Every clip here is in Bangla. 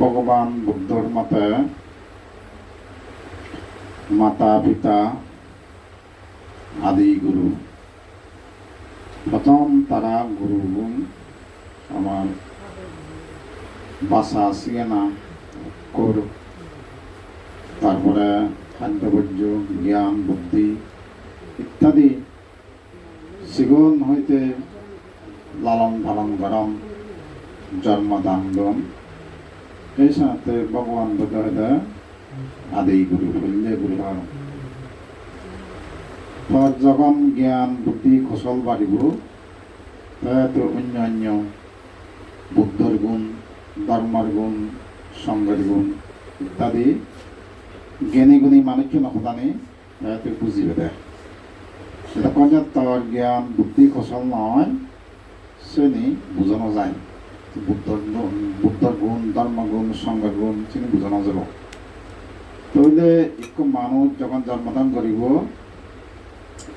ভগবান বুদ্ধর মতে মাতা, পিতা, আদি গুরু। প্রথম তারা গুরু গুণ আমার বাসা আসিয়ে না কর। তারপরে খাদ্যবর্জ্য, জ্ঞান, বুদ্ধি ইত্যাদি সিগুণ হইতে লালন পালন গরম জন্মদান ভগবান বুদ্ধ হইতে আদি গুরু হইলে গুরু তার যখন জ্ঞান বুদ্ধি কৌশল বাড়িব তো অন্যান্য বুদ্ধর গুণ ধর্মের গুণ সঙ্গের গুণ ইত্যাদি জ্ঞানী গুণী মানুষকে নকদানি তুই বুঝিবে দেয় সেটা তোর জ্ঞান বুদ্ধি কৌশল নয় শ্রেণি বোঝানো যায় বুদ্ধর গুণ- বুদ্ধর গুণ চিনি বোঝানো যাব। তইলে একটু মানুষ যখন জন্মদান করিব,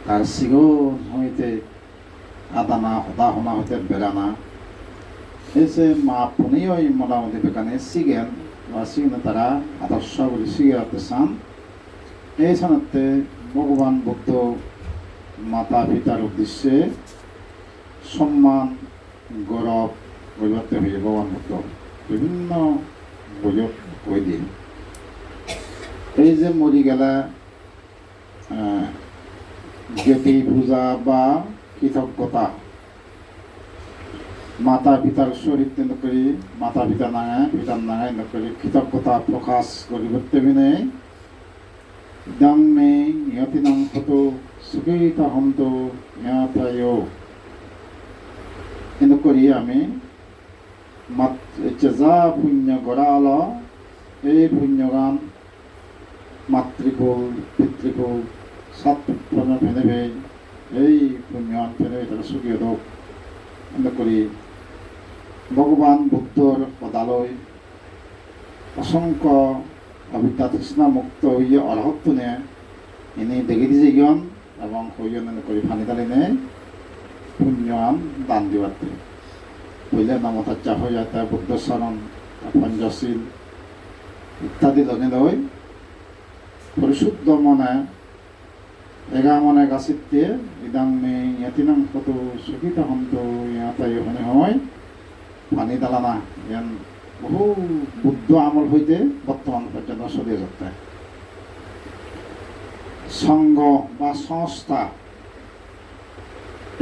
তার সিগন হইতে আদানা হতা হনা হইতে বেড়ানা। এসে মা পুনেও মোটামুটি বেকানে সিগেন বা সিগনে তারা আদর্শ বলে সিগে রাখতে চান। এই সানাতে ভগবান বুদ্ধ মাতা পিতার উদ্দেশ্যে সম্মান, গৌরব বইবাতে হয়ে ভগবান বুদ্ধ বিভিন্ন বইত কৈ দিন এই যে মরি গেলা জ্যোতি পূজা বা কৃতজ্ঞতা মাতা পিতার শরীর নকরি মাতা পিতা নাঙায় পিতার নাঙায় নকরি কৃতজ্ঞতা প্রকাশ করিবার তেমনি ইদাং মে ইয়তিনাং হতো সুখিতা হন্ত ইয়তায় এনেকৰি আমি যা পুণ্য গড়াল এই পুণ্যগান মাতৃকুল পিতৃকুল সাত পুত্ৰনে ফেনে ফেই এই পুণ্যগান ফেনে তারা সুখী হোক এনেকৰি ভগৱান বুদ্ধৰ পদালৈ অসংখ্য অবিদ্যা তৃষ্ণা মুক্ত হয়ে অরহত্ব নে ইনি দেখি দিছে জ্ঞান এবং সৈয়ন করে ফানি তালি নে পুণ্যান দান দিবাতে পইলে নামত আচ্ছা হয়ে যায় তার বুদ্ধ শরণ পঞ্চশীল ইত্যাদি লই পরিশুদ্ধ মনে এগা মনে গাছিতে ইদাং মে ইয়াতিনাং কত সুখিত হন্ত ইয়াতাই হনে হয়। পানি দালানা, ইয়ান বহু বুদ্ধ আমল হইতে বর্তমান পর্যন্ত চলে যাচ্ছে সঙ্গ বা সংস্থা,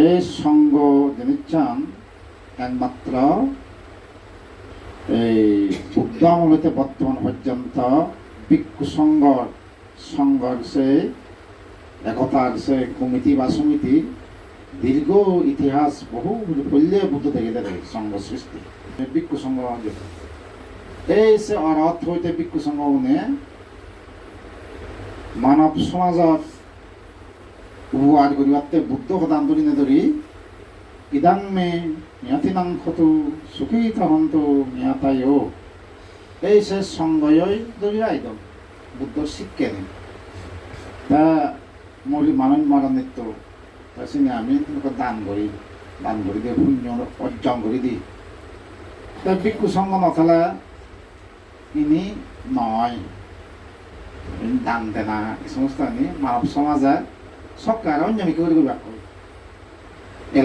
এই সঙ্গ যিনি চান একমাত্র এই বুদ্ধ হইতে বর্তমান পর্যন্ত ভিক্ষু সংঘ সংঘর সে একতার সে কমিটি বা সমিতি দীর্ঘ ইতিহাস বহু পল্লে বুদ্ধ থেকে দেখে সংঘ সৃষ্টি। ভিক্ষু সংঘ এই সে অর্থ হইতে ভিক্ষু সংঘ মানৱ সমাজত উপহাৰ কৰিবাতে বুদ্ধ সদান ধৰি নেধৰি ইদাং মে জ্ঞাতিনাং খতু সুখী তহন্তু জ্ঞাতায়ো এই সে সংগয়ই ধৰি আইদম বুদ্ধর শিক্ষা নেই তা মরি মানুষ মরা নিত্য তা সিনে আমি তোমাকে দান করি দান করি দিয়ে পুণ্য অর্জন করি দিই তা ভিক্ষু সঙ্গ নথালা ইনি নয় দান দেনা এই সমস্ত আনি মানব সমাজে সরকার অন্যান্য করে করে ব্যাক এল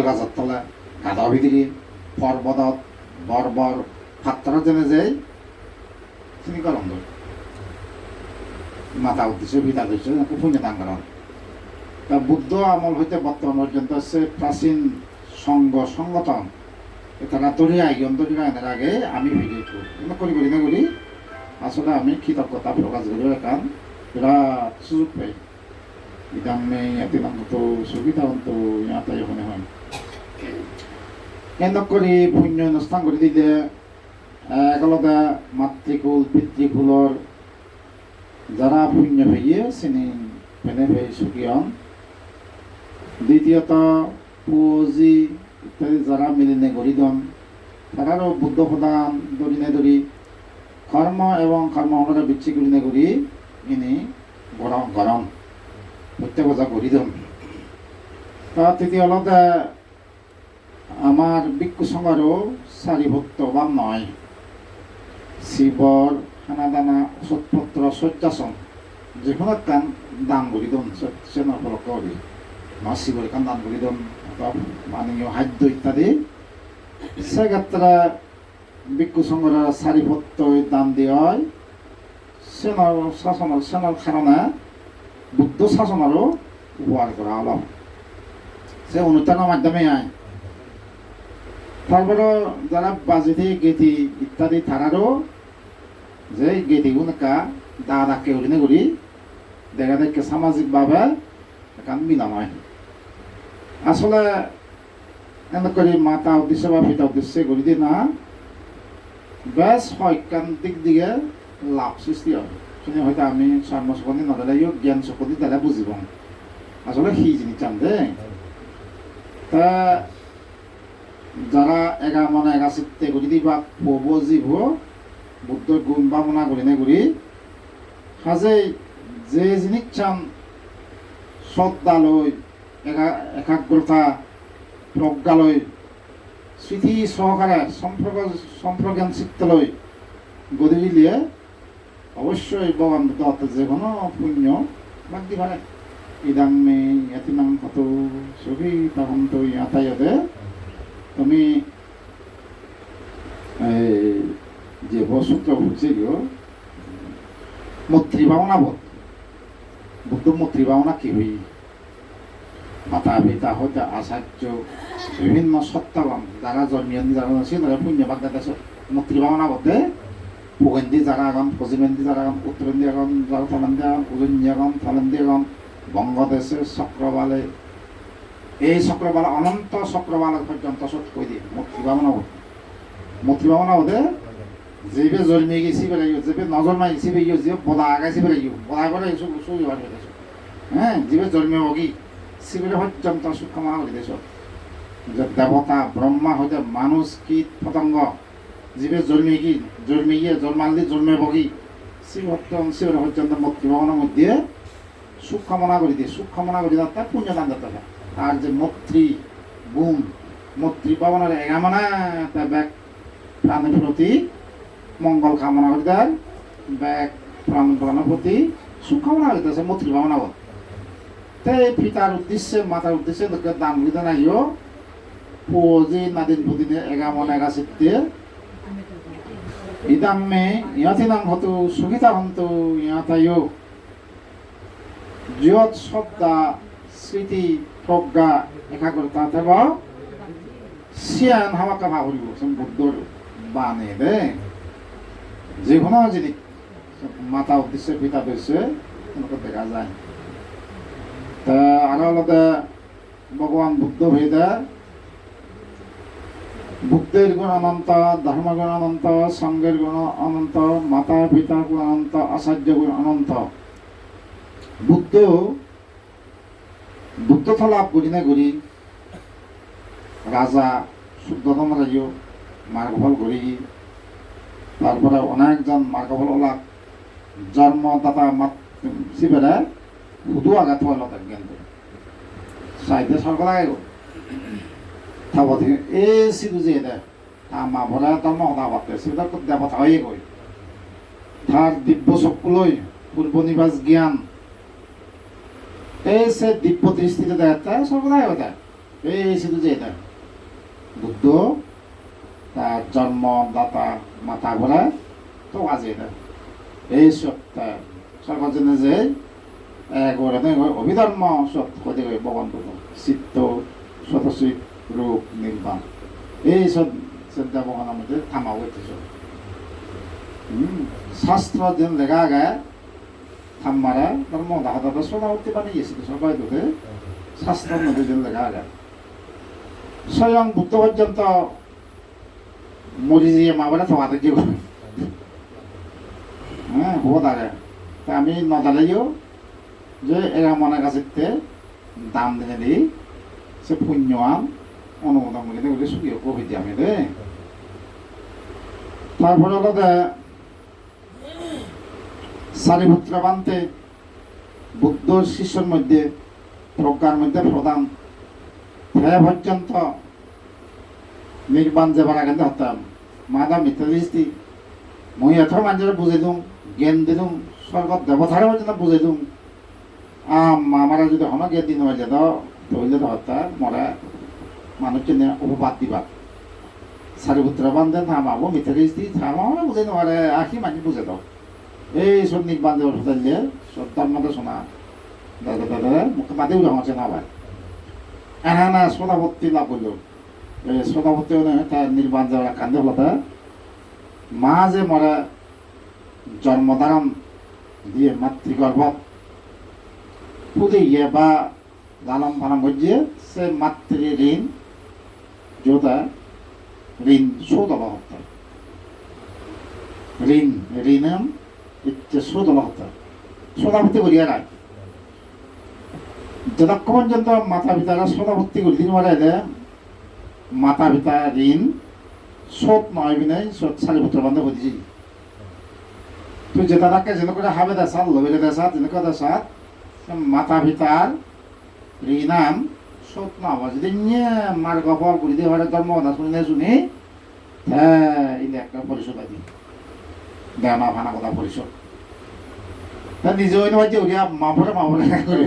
গাছের তলা গাধা ভিতরে পর্বতত বর্বর, ফাত্তরা জেনে যাই, তিনি কলম ধর। মাথা উদ্দেশ্যে বিদা দিচ্ছে পুণ্য দান করা তা বুদ্ধ আমল হইতে বর্তমান পর্যন্ত হচ্ছে প্রাচীন সংঘ সংগঠন তারা তরি আইন তরি আইনের আগে আমি ভিডিও করি। করি না করি। আসলে আমি কৃতজ্ঞতা প্রকাশ করি, একান বিরাট সুযোগ পাই। ইদাং নেই এতিনাং তো সুবিধা তো ইয়াতাই হনে হয় এনে কৰি পুণ্য অনুষ্ঠান কৰি দিলে একেলগে মাতৃকুল পিতৃকুলৰ যারা পুণ্য হইয়ে চিনি পেনে ভেই সুখিয়ন দ্বিতীয়ত পুঁজি ইত্যাদি যারা মিলিনে গরিদন তারারও বুদ্ধ প্রদান দরিনে দরি কর্ম এবং কর্ম আমরা বিচ্ছি করিনে করি ইনি গরম গরম প্রত্যেক বজা গরিদন তা তৃতীয় হলতে আমার ভিক্ষু সংঘরও সারিভুক্ত বা নয়। শিৱৰ খানা দানা ঔষধপত্ৰ শয্যাসন, যিকোনো কাম দান কৰি দিওঁ চেনা উপলক্ষ কৰি মা শিৱৰ কাম দান কৰি দিওঁ মাননীয় খাদ্য ইত্যাদি। সেক্ষেত্রে ভিক্ষু সংঘরা সারিপত্রই দান দিয়ে হয় সেনার শাসনের সেনার কারণে বুদ্ধ শাসনেরও উপহার করা হলো। সে অনুষ্ঠানের মাধ্যমে আয় যারা বাজিতে গেতি ইত্যাদি তারারও যে গেতি উনকা দাদা কেউ করি দেখা দেখে সামাজিকভাবে এখান মিলাম হয় আসলে এনে করে মাতা উদ্দেশ্য বা পিতা উদ্দেশ্যে কৰি দিয়ে না বেছ শৈক্ষান্তিক দিকে লাভ সৃষ্টি হয়। শুনি হয়তো আমি চৰ্ম চকনি নদলেও জ্ঞান চকনি দ্বাৰা বুজিব আসলে সি জিনিস চান দে তা যারা এগা মনে এগা চিত্তে কৰি দিবা পব জীব বুদ্ধর গুণ ভাবনা করি না করি সাজে যে জিনিস চান শ্রদ্ধালৈ একা একাগ্রতা প্ৰজ্ঞালৈ স্মৃতি সহকাৰে সম্পৰ্ক সম্প্ৰজ্ঞান চিত্তলৈ গতিবিলিয়ে অবশ্যই ভগবান দত্ত যে কোনো পুণ্য। বাকি পারে ইদাং মে ইয়াতিনাং কত সবই তখন তো ইয়াতায়াতে। তুমি যে বসূত্র বুঝছে গিয়ে মৈত্রী ভাবনা বোধ। বুদ্ধ মৈত্রী ভাবনা কি হই? মাতা পিতা হইতে আচার্য, বিভিন্ন সত্তাবান, যারা জন্মিয়ন্দি যারা আছে তারা পুণ্যবাদ দেশে মৈত্রী ভাবনা বোধে। পুগেন্দি যারা আগম পশ্চিমেন্দি যারা আগম উত্তরেন্দি আগম যারা থালান্দি আগম উজন্দি আগম থালান্দি আগম বঙ্গদেশে চক্রবালে এই চক্রবালা অনন্ত চক্রবালা পর্যন্ত সব কৈ দিয়ে মৈত্রী ভাবনা বোধ মৈত্রী ভাবনা বোধে যেবে জন্মে গেছি বেড়াইও যেবে নজন্মাই গেছি বেরিও যে বদা আগাইছি বেড়াইও বদা করে এসব সবই বার বেড়েছে হ্যাঁ যেবে জন্মে বগি শিবিরে পর্যন্ত সূক্ষ্ম দেশ যে দেবতা, ব্রহ্মা হইতে মানুষ কীট পতঙ্গ জীবে জন্মে কি, জন্মে গিয়ে জন্মালি জন্মে বগি। শিবত্তম শিবের পর্যন্ত মূর্তি ভবনের মধ্যে সুখ কামনা করে দিয়ে সুখ কামনা করে তার পুণ্য দান দিতে আর যে মৈত্রী গুণ মৈত্রী পাবনের এগামনা তা ব্যাগ প্রাণের প্রতি মঙ্গল কামনা করে দেয়। ব্যাগ প্রাণ প্রাণের প্রতি সুখ কামনা করতেছে মৈত্রী ভাবনা বল। তাই পিতার উদ্দেশ্যে, মাতার উদ্দেশ্যে দান দিতে নাইও পোজি নাদিন পুদিনে এগামন এগা চিত্তে ইদাং মে ইয়াতিনাং হতু সুখিতা হন্তু ইয়াতায়ো জিয়ত শ্রদ্ধা স্মৃতি প্রজ্ঞা একাগ্রতা থেব সিয়ান হামাকা ভাবরিব বুদ্ধর বানে দে যে কোনো জিনিস মাতা উদ্দেশ্যে পিতা উদ্দেশ্যে এনেকুৱা দেখা যায় তা আগলতে ভগবান বুদ্ধ ভেদে বুদ্ধের গুণ অনন্ত ধর্মগুণ অনন্ত, সঙ্গের গুণ অনন্ত, মাতা পিতা গুণ অনন্ত, আচার্য গুণ অনন্ত। বুদ্ধ বুদ্ধ লাভ করি না করি। রাজা, শুদ্ধতম রাজ্য মার্গফল করি। তারপরে অনেকজন মার্গফল ওলাক জন্মদাতা শিবেরে শুধু আঘাত হল কিন্তু সাহিত্য সরকার আগে থাবতে এই সিধু যে দে তা মা ভরা কথা পাতে সেটা দেবতা হয়ে গই তার দিব্য চক্ষুলৈ পূর্ব নিবাস জ্ঞান। এই সে দিব্য দৃষ্টিতে দেখা সর্বদাই হতে এই সিধু যে দে বুদ্ধ তার জন্মদাতা মাথা ভরা তো আজি দে এই সত্য সরকার জন্য যে একবারে অভিধর্ম সত কদে ভগবান চিত্ত স্বতঃচিত রূপ নির্বাণ এই সব শ্রদ্ধা ভগবান আমাদের থামাও এতেছ শাস্ত্র যেন লেখা গায় থাম্মারা ধর্ম দাহা দাদা সোনা উঠতে পারে গেছিল সবাই তোকে শাস্ত্রের মধ্যে যেন লেখা গায় স্বয়ং বুদ্ধ পর্যন্ত মরি দিয়ে মা বেড়া থাকা থেকে হ্যাঁ হব দাঁড়ে তা আমি নদালেও যে এরা মনে কাছে দাম দিনে দিই সে পুণ্যৱান অনুমোদন কৰি গতিকে চুকি কবি আমি দেই তারপরে হলো সারিপুত্র বান্তে বুদ্ধ শিষ্যর মধ্যে, প্রজ্ঞার মধ্যে প্রধান হ্যাঁ পর্যন্ত নির্বাণ যাবার আগে হতাম মাদা মিথ্যা দৃষ্টি মই এথৰ মানুহে বুজাই দিওঁ জ্ঞান দি দিওঁ স্বৰ্গত দেৱতাৰে পৰ্যন্ত বুজাই দিওঁ আমারা যদি হমা জ্ঞান দিন হয়ে যেত তাহলে তো হত্যা মরা মানুষকে নিয়ে উপবাদ দিবা সারিপুত্র বান্ধে থামাবো মিথ্যা কিস্তি থামাবো বুঝে নেওয়ারে আখি মানি বুঝে দাও এই সন্নিক বান্ধে হতাইলে সত্তার মতো শোনা দাদা দাদা মুখে মাতেও জমাছে না ভাই এনা না সদাপত্তি লাভ করল এই সদাপত্তি তার নির্বাণ যাওয়া কান্দে হলো মা যে মরা জন্মধারণ দিয়ে মাতৃগর্ভ পুদিয়ে বা লালন পালন করছে সে মাতৃ ঋণ যেটা ঋণ হত্যা ঋণ, ঋণম হত্যা সদাভর্তি করিয়া রাখ। যতক্ষণ পর্যন্ত মাতা পিতারা সদাভর্তি করি দিন মারা দেয়। মাতা পিতা ঋণ, শোধ নয় বিনয়, শোধ সারি পুত্র বন্ধ করে দিছি তুই যেটা থাকে যেন করে হাবে দেশাত লবিলে দেশাত যেনেকুৱা দেশাত মাতা পিতার ঋণাম শোধ নবা যদি নিয়ে মার গপল করে দিয়ে হরে ধর্ম কথা শুনে শুনি হ্যাঁ এটা একটা পরিশোধ আদি দেনা ফানা কথা পরিশোধ তা নিজে ওই যে উলিয়া মাফরে মাফরে করে।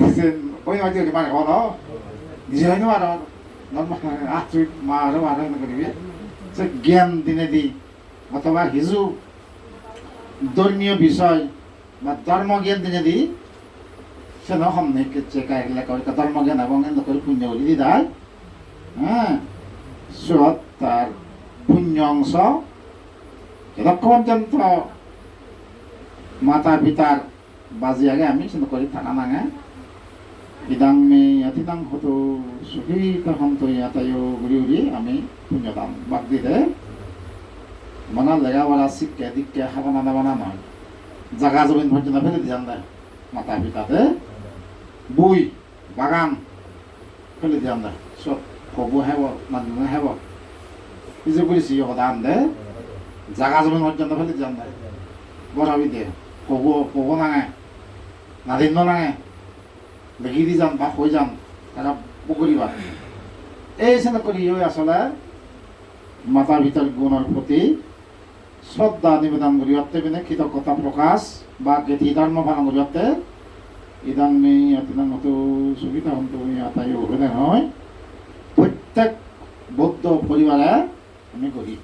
নিজে ওই যে উলি মারে কথা নিজে না আর আত্মী মা আরও আরও করিবি। সে জ্ঞান দিনে দি। অথবা হিজু ধর্মীয় বিষয় বা ধর্ম জ্ঞান দিনে দি সেন সমনে চেকা এগুলা করে ধর্ম জ্ঞান এবং এগুলো করে পুণ্য বলি দি দেয় হ্যাঁ সুরত তার পুণ্য অংশ যতক্ষণ পর্যন্ত মাতা পিতার বাজি আগে আমি সেটা করি থাকা নাঙে ইদাং মে ইয়াতিদাং হতো সুখী তখন তো ইয়াতায়ো ঘুরি ঘুরি আমি পুণ্যদান বাদ দিতে মানা লেগাওয়ালা শিক্ষা দীক্ষা খাবানা দাবানা নয় জাগা জমিন পর্যন্ত ফেলে দেয় মাতা পিতাতে বই বাগান ফেলে দিয়ে দেয় সব কব হেব মানুহ হেব কিছু করেছি অবদান দে জাগা জমিন পর্যন্ত ফেলে দিয়ে দেয় বড় বিদে কব কব নাঙে নাদিন্য নাঙে লেগি দি যাম বা হৈ যাম তারা পুকুরিবা এই চেনে কৰি আসলে মাতা পিতার গুণের প্রতি শ্রদ্ধা নিবেদন করি অর্থে কৃতজ্ঞতা প্রকাশ বা ধর্ম পালন করি অর্থে ইদাং আতিদাং মতো সুবিধা হতো আতাই ওখানে হয়। প্রত্যেক বৌদ্ধ পরিবারে আমি করি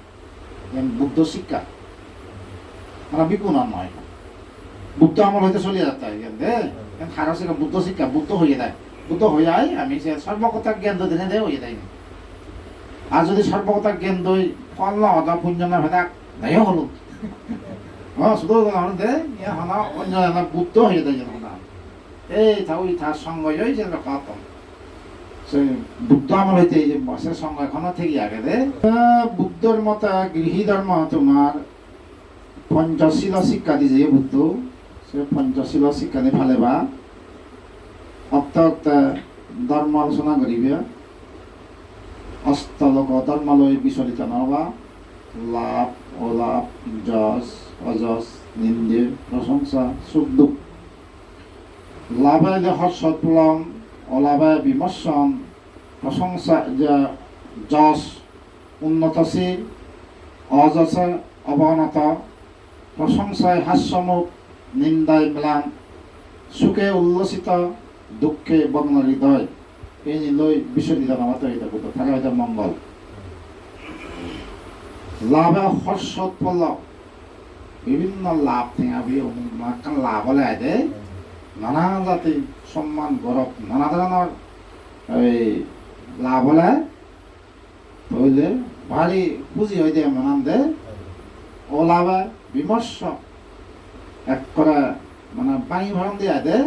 বুদ্ধ শিক্ষা। মানে বিপুণ নয় বুদ্ধ আমল হইতে চলে যাতে দে। খারাপ শিক্ষা বুদ্ধ শিক্ষা, বুদ্ধ হয়ে যায়। বুদ্ধ হয়ে যায় আমি সে সর্বকথা জ্ঞান তো দিনে দেয় হয়ে যায়। আর যদি সর্বকথা জ্ঞান দই ফল না হতা পুণ্য না নাই হলো। হ্যাঁ শুধু হলো দে, ইয়া হনা অন্য বুদ্ধ হয়ে যায় যেন। এই থাও তার সঙ্গ জয় যে সে বুদ্ধ আমল হইতে এই যে বসের সঙ্গ এখনও থেকে আগে দে। বুদ্ধর মত গৃহী ধর্ম তোমার পঞ্চশীল শিক্ষা দিছে বুদ্ধ। সে পঞ্চশীল শিক্ষা দি ফালে বা। অক্ত ধর্ম আলোচনা করিবে। অস্তলোক ধর্মালয় বিচলিত নহবা। লাভ, অলাভ, যশ, অযশ, নিন্দে, প্রশংসা, সুখ, দুঃখ। লাভে দেহ সৎফলন অলাভে বিমর্শন প্রশংসা যে যশ উন্নতশীল অযশে অবনত, প্রশংসায় হাস্যমুখ, নিন্দায় ম্লান, সুখে উল্লসিত, দুঃখে বগ্ন হৃদয়। এই লৈ বিচলিত নামাত হইতে বুদ্ধ থাকে হইতে মঙ্গল। লাভে হর্ষোৎপল্ল বিভিন্ন লাভ থেকে অমুক লাভ হলে আইতে নানা জাতি সম্মান, গৌরব, নানা ধরনের এই লাভ হলে হইলে ভারী পুঁজি হইতে মানান দে ওলাবে বিমর্শ এক করে মানে পানি ভরণ দিয়ে দে।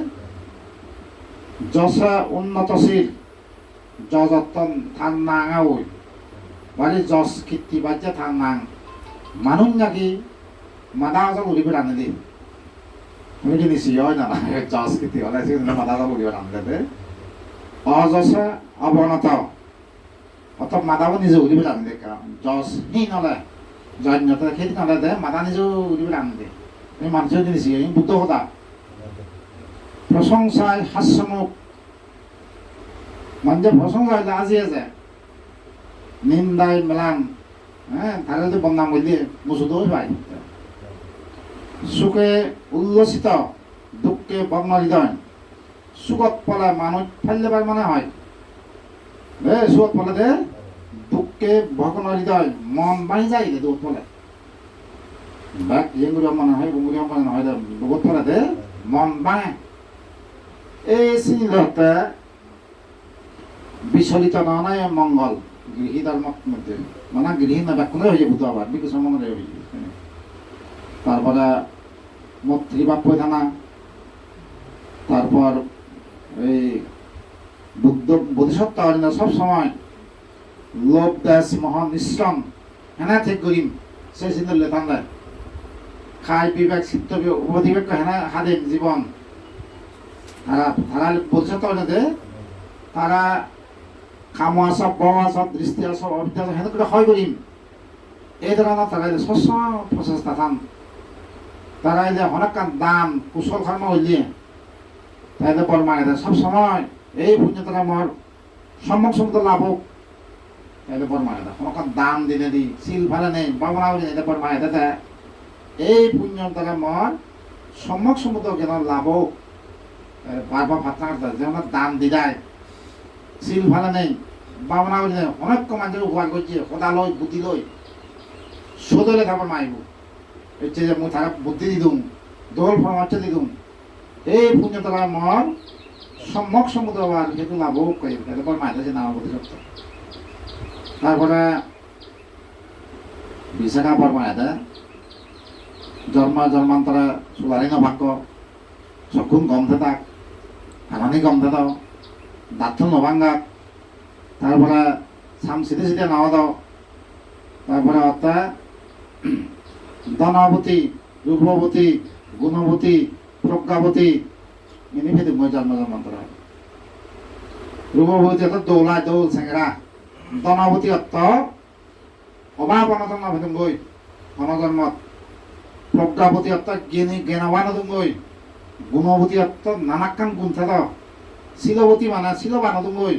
যশা উন্নতশীল যতন থান নাঙা ওই বাড়ি যশ কীর্তি বাজ্যে থান নাং মানুষ নাকি মাদা আজল উড়িবে রানে দিন তুমি কি নিছি হয় না যশ কীর্তি হলে সেখানে মাদা আজল উড়িবে রানে দে অযশা অবনত অর্থাৎ মাদাও নিজে উড়িবে রানে দে যশ হীন হলে জন্যতা খেতি নলে দে মাদা নিজেও উড়িবে রানে দে তুমি মানুষের নিছি বুদ্ধ কথা। প্রশংসায় হাস্যমুখ। মানুষের প্রশংসা হইলে আজি আছে। নিন্দায় মেলান। হ্যাঁ তারা যদি বদনাম করলে মুসুদও পাই সুখে উল্লসিত, দুঃখে ভগ্ন হৃদয় সুখত পলা মানুষ ফাইলে পার মানে হয়। এ সুখত দে, দুঃখে ভগ্ন হৃদয় মন বাড়ি যায় দে দুঃখ পলা বাক জেঙ্গুরি মানে হয় বুঙ্গুরি মানে নহয় দে দুঃখ পলা দে, মন বাঙে এই সিলতে বিচলিত নয় মঙ্গল গৃহী ধর্মত মধ্যে। মানে গৃহী না, ব্যাকুলে হয়ে যাব তো আবার বিকু সম্বন্ধ হয়ে যাবে তারপরে মৈত্রীবাপ্য থানা তারপর এই বুদ্ধ বোধিসত্ত্ব অরিন্দা সব সময় লোভ দাস মহা মিশ্রম হেনা ঠিক করিম সেই লেথান দেয় খাই বিবেক চিত্ত অধিবেক হেনা হাদিম, জীবন। তারা তারা বোধিসত্ত্ব অরিন্দা তারা কাম আসব ব আসব দৃষ্টি আসব অবিদ্যা সেনেকৈ হয় কৰিম এই ধৰণৰ তারা স্বচ্ছ প্ৰচেষ্টা থান। তারা যে অনেকক্ষণ দান কুশল কর্ম হইলে তাইলে বর্মায় দেয়। সব সময় এই পুণ্যতরা মর সম্মুখ সম্মুখ লাভ হোক তাইলে বর্মায় দেয়। অনেকক্ষণ দান দিলে দি শিল ভালে নেই বাবনা হইলে এটা বর্মায় দেয়। এই পুণ্য দ্বারা মর সম্মুখ সম্মুখ যেন লাভ হোক বারবার ভাত যেন দান দি যায় শিল ভালে নেই বাবনা হইলে অনেক মানুষের উপকার করছে সদা লই বুদ্ধি লই সদলে তারপর মাইব যে মই তারা বুদ্ধি দিদুম, দোল পরামর্শ দিদুম। এই পুণ্য তারা মন সম্যক সমুদ্র আবার যেহেতু লাভ করি এরপর মাইতে যে নামা সত্য তারপরে বিশাখা পরমায়তে জন্ম জন্মান্তরে চুলারি নভাক্য চকুন গন্ধে তাক হানানি গন্ধে দাও দাঁত নভাঙ্গাক তারপরে চাম চিঠি চিঠি নাও দাও তারপরে অর্থাৎ ধনাবতী রূপবতী, গুণবতী, প্রজ্ঞাবতী, ইনি ভেদে জন্ম জন্মান্তর রূপবতী অর্থ দৌলা দৌল সেংরা ধনাবতী অর্থ অভাব অনতন গই অনজন্মত। প্রজ্ঞাবতী অর্থ জ্ঞানী জ্ঞানবান হতুম গই গুণবতী অর্থ নানাকান গুণ থাক শিলবতী মানে শিলবান হতুম গই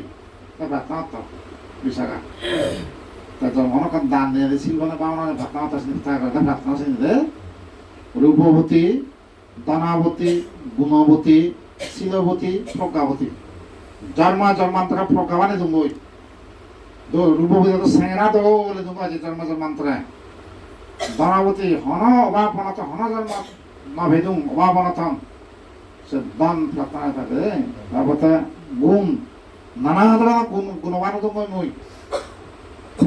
করেন দান দিয়ে দিয়েছিল মানে বামনা ভাতনা সিনি থাকা কথা ভাতনা সিনি দে রূপবতী, দানাবতী, গুণবতী, শিলবতী, প্রজ্ঞাবতী। জন্মা জন্মান্তরা প্রজ্ঞাবানে দুঙ্গই দো রূপবতী তো সেংরা দো বলে দুঙ্গ আছে, জন্ম জন্মান্তরা। দানাবতী হন অভাব অনাথ হন জন্ম নভেদুং অভাব অনাথন সে দান প্রার্থনা থাকে তারপরে গুণ, নানা ধরনের গুণ, গুণবান দুঙ্গই মই।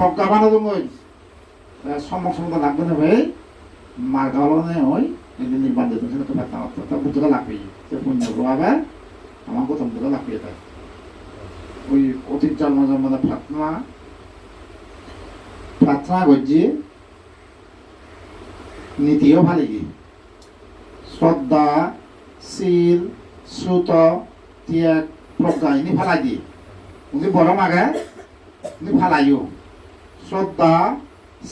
প্রজ্ঞাবান মই সম্মুখ সম্মুখ লাগবে না ভাই মার গাওয়ানে হয় ini নির্বাণ দিত সেটা তো ব্যথা হতো তা বুদ্ধরা লাগবে সে পুণ্য আবার আমার প্রথম বুদ্ধরা লাগবে তাই ওই অতীত জন্ম জন্ম প্রার্থনা প্রার্থনা করছি, নীতিও ভালো কি? শ্রদ্ধা, শীল শ্রুত ত্যাগ, প্রজ্ঞা, ইনি ফালাই দিয়ে উনি বড় মাগে, উনি ফালাইও শ্রদ্ধা,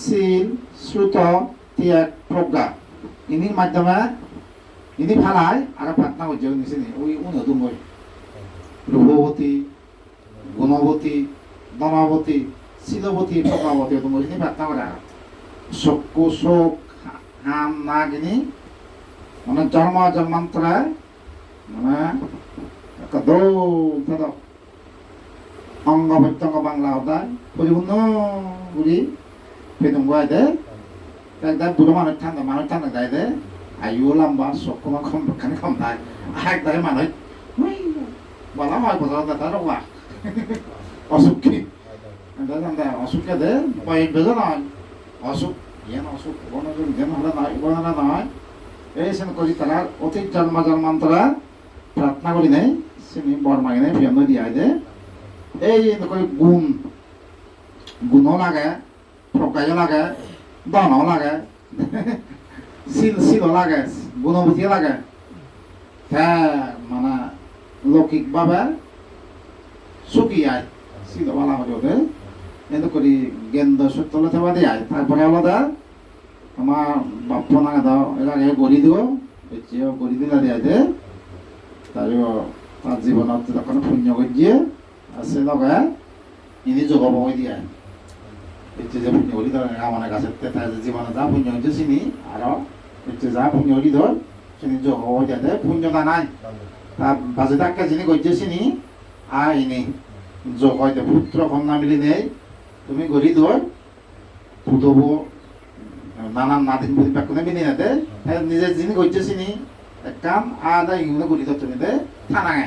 শীল, শ্রুত, ত্যাগ, প্রজ্ঞা। ইনির মাধ্যমে ইনি ফালায় আর প্রার্থনা করছে নিচে ওই ওই রূপবতী, গুণবতী দমাবতী শিলবতী, প্রজ্ঞাবতী তুমি ইনি প্রার্থনা করে চকু চোখ হাম নাক ইনি মানে জন্ম জন্মান্তরায় মানে একটা দৌড় অঙ্গ প্রত্যঙ্গ বাংলা হতায় পরিপূর্ণ গুলি পেদম গুয়াই দে। একদম বুড়ো মানুষ ঠান্ডা মানুষ ঠান্ডা গাই দে। আয়ু লাম্বা চকুমা কম খানি কম আহেক দায় মানুষ বলা হয় বছর দাদা রোৱা অসুখ দাদা অসুখকে দে। পয় বেজো নহয়। অসুখ, জ্ঞান অসুখ বনজন জ্ঞান হলে নহয় বর্ণনা নহয়। এই সেন করি তারা অতীত জন্ম জন্মান্তরা প্রার্থনা করি নাই। সেনি বরমাই নাই বিয়ন্দ দিয়া দে। এই এনেকৈ গুণ। গুণো লাগে প্ৰকাশো লাগে দনো লাগে শিল শিলো লাগে গুণবতী লাগে। হ্যাঁ মানে লৌকিকভাৱে চুকি আয় শিল বলা হয় ওদের এনে করি গেন্দ সত্যলে থেবা দিয়ে আয় তারপরে আলাদা আমার বাপ্প না দাও এর আগে গড়ি দিব এটিও গড়ি দিলা দিয়ে দে তারও তার জীবনত তখন পুণ্য গজিয়ে আছে লগে ইনি যোগাব দিয়ে। হচ্ছে যে পুণ্য হরি ধর আমার কাছে তেতা জীবনে যা পুণ্য হচ্ছে চিনি, আর হচ্ছে যা পুণ্য হরি ধর, চিনি যোগ হয়ে যাতে পুণ্যতা নাই। তা বাজে ধাক্কা যিনি করছে চিনি আইনি যোগ হয়তো পুত্র কন্যা মিলি নেই, তুমি গড়ি ধর পুতব নানান নাদিন বুদ্ধি পেক্ষণে মিলি নেতে নিজে যিনি করছে চিনি কাম আদা ইগুলো গড়ি ধর তুমি দে থানাঙে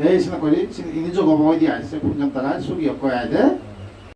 এই সিনা করি ইনি যোগ হয়ে দিয়ে আসছে পুণ্য তারা সুগিয়ে কয়ে দে